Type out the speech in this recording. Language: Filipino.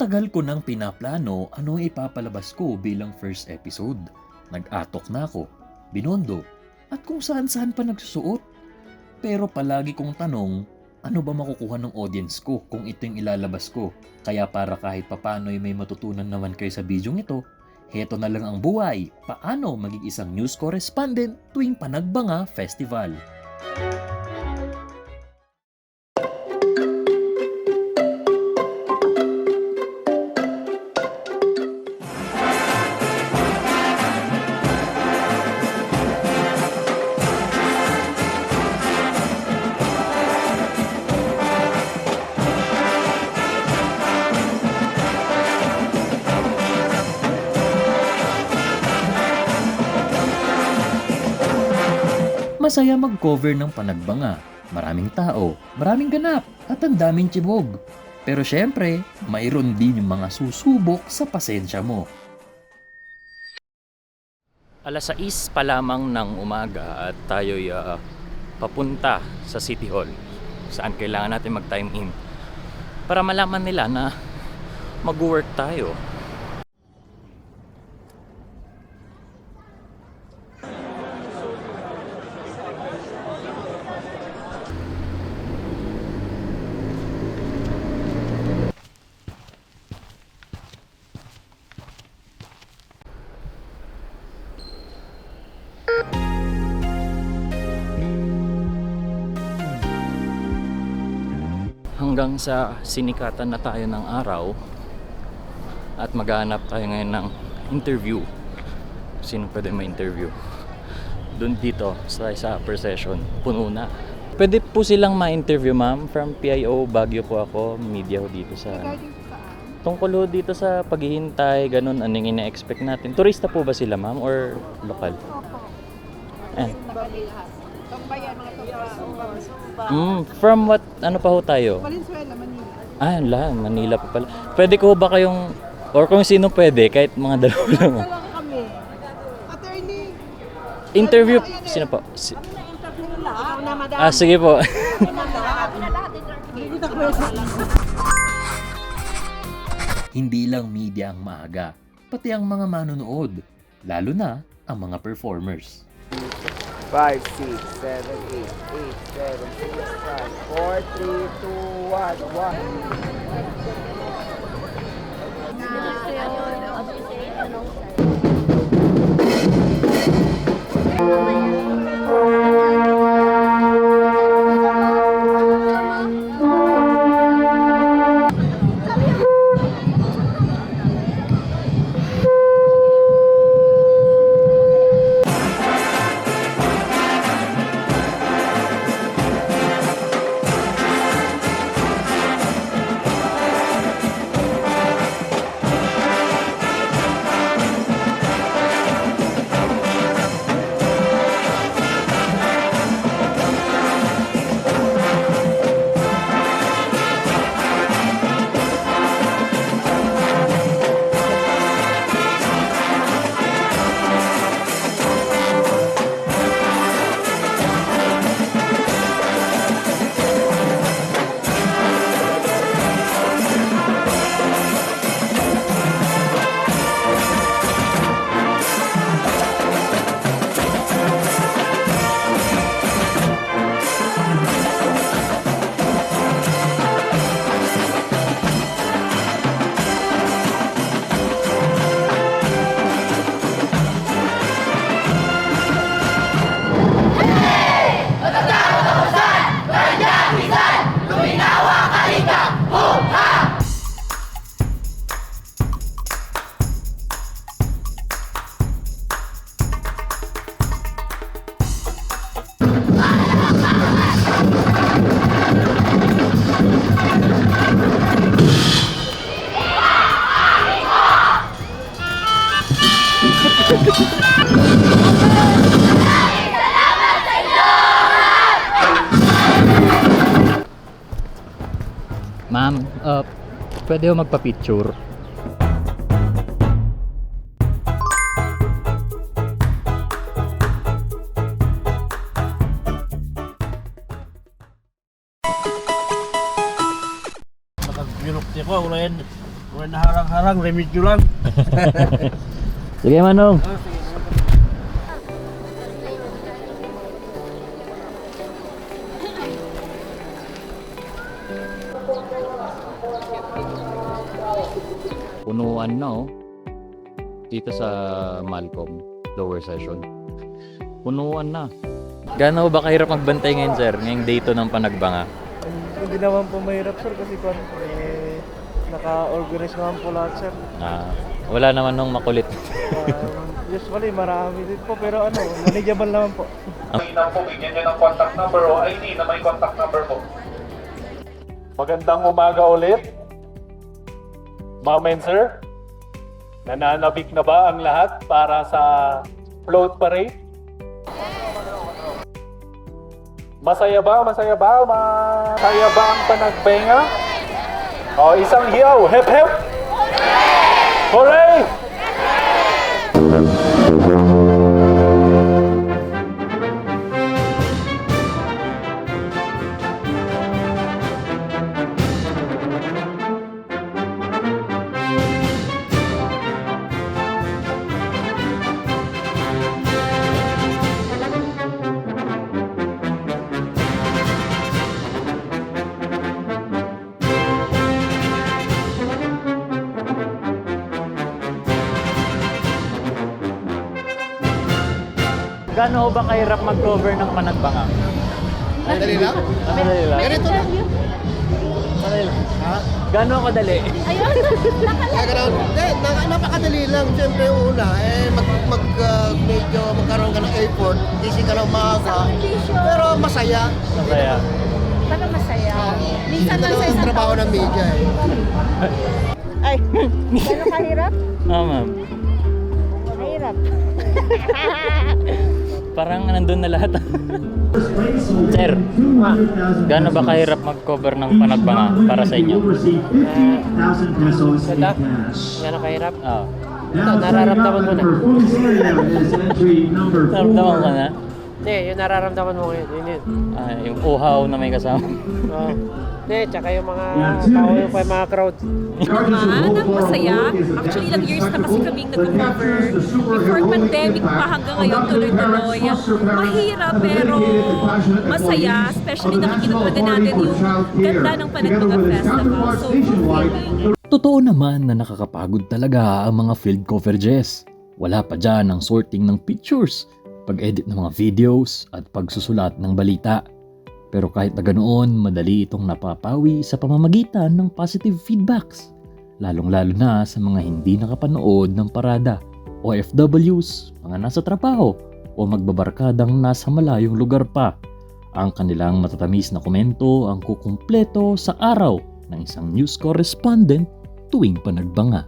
tagal ko nang pinaplano ano ang ipapalabas ko bilang first episode. Nag-atok na ako, binondo, at kung saan-saan pa nagsusuot. Pero palagi kong tanong, ano ba makukuha ng audience ko kung ito yung ilalabas ko? Kaya para kahit papano'y may matutunan naman kayo sa bidyong ito, heto na lang ang buhay, paano maging isang news correspondent tuwing Panagbanga Festival. Masaya mag-cover ng panagbanga. Maraming tao, maraming ganap, at ang daming tibog. Pero syempre, mayroon din yung mga susubok sa pasensya mo. Alas 6 pa lamang ng umaga at tayo'y ah, papunta sa City Hall saan kailangan natin mag-time in para malaman nila na mag-work tayo. Hanggang sa sinikatan na tayo ng araw at maghanap tayo ngayon ng interview. Sino pwede ma-interview? Doon dito sa, sa upper session puno na. Pwede po silang ma-interview ma'am. From PIO Baguio po ako. Media ho dito sa tungkol ho dito sa paghihintay ganun anong ina-expect natin. Turista po ba sila ma'am or lokal? Opo. eh. Lahat. Tumbayan, mga tumba. mm, from what ano pa ho tayo Valenzuela, Manila. Ah, lahat. Manila pa pala. Pwede ko ba kayong, or kung sino pwede, kahit mga dalawa lang. Lang kami. Attorney. Interview, sino po? Si- Interview. Ikaw na, madam. ah, sige po. Hindi lang media ang maaga, pati ang mga manonood, lalo na ang mga performers. 5, 6, 7, 8, 8, 7, 6, 5, 4, 3, 2, 1, 1. Ma'am, uh, pwede ho magpa-picture? Nakag-Europe niya ko, ulan. Huwag naharang-harang, remedyo lang. Sige, Manong. Punuan na oh. Dito sa Malcolm, lower session. Punuan na. Gaano ba kahirap magbantay ngayon, sir? Ngayong date ng panagbanga. Hindi naman po mahirap sir kasi kung eh, naka-organize naman po lahat sir. Ah, wala naman nung makulit. Um, usually marami din po pero ano, manageable naman po. Mainam po, bigyan nyo ng contact number o ID na may contact number po. Magandang umaga ulit. Ma'am and sir, nananabik na ba ang lahat para sa float parade? Masaya ba? Masaya ba? Masaya ba ang panagbenga? O, isang hiyaw. Hep hep! Hooray! Gaano ba kahirap mag-cover ng panagbanga? Madali lang? Madali lang? Ganito lang. Madali lang. Ha? Gaano kadali? Kaya ganun, hindi, na- napakadali lang. Siyempre, una, eh, mag, mag, ah, medyo magkaroon ka ng effort, gising ka ng maaga, pero masaya. Masaya. Paano masaya? Minsan lang sa isang trabaho ng media eh. Ay, gano'ng kahirap? Oo, ma'am. Mahirap. Parang nandun na lahat. Sir, gaano ba kahirap mag-cover ng panagbanga para sa inyo? Ganda? Gano'ng kahirap? Oo. Ito, nararamdaman mo na. Naramdaman ko na. Hindi, yung nararamdaman mo ngayon, yun yun. Ah, yung uhaw na may kasama. Oo. Hindi, tsaka yung mga tao, yung pa- mga crowd. naman, ang masaya. Actually, ilang years na kasi kaming nag-cover. Before pandemic pa hanggang ngayon tuloy-tuloy. Mahirap pero masaya. Especially nakikita din natin yung ganda ng Panagbaga Festival. So, fulfilling. Totoo naman na nakakapagod talaga ang mga field coverages. Wala pa dyan ang sorting ng pictures, pag-edit ng mga videos, at pagsusulat ng balita. Pero kahit na ganoon, madali itong napapawi sa pamamagitan ng positive feedbacks. Lalong-lalo na sa mga hindi nakapanood ng parada, OFWs, mga nasa trabaho, o magbabarkadang nasa malayong lugar pa. Ang kanilang matatamis na komento ang kukumpleto sa araw ng isang news correspondent tuwing panagbanga.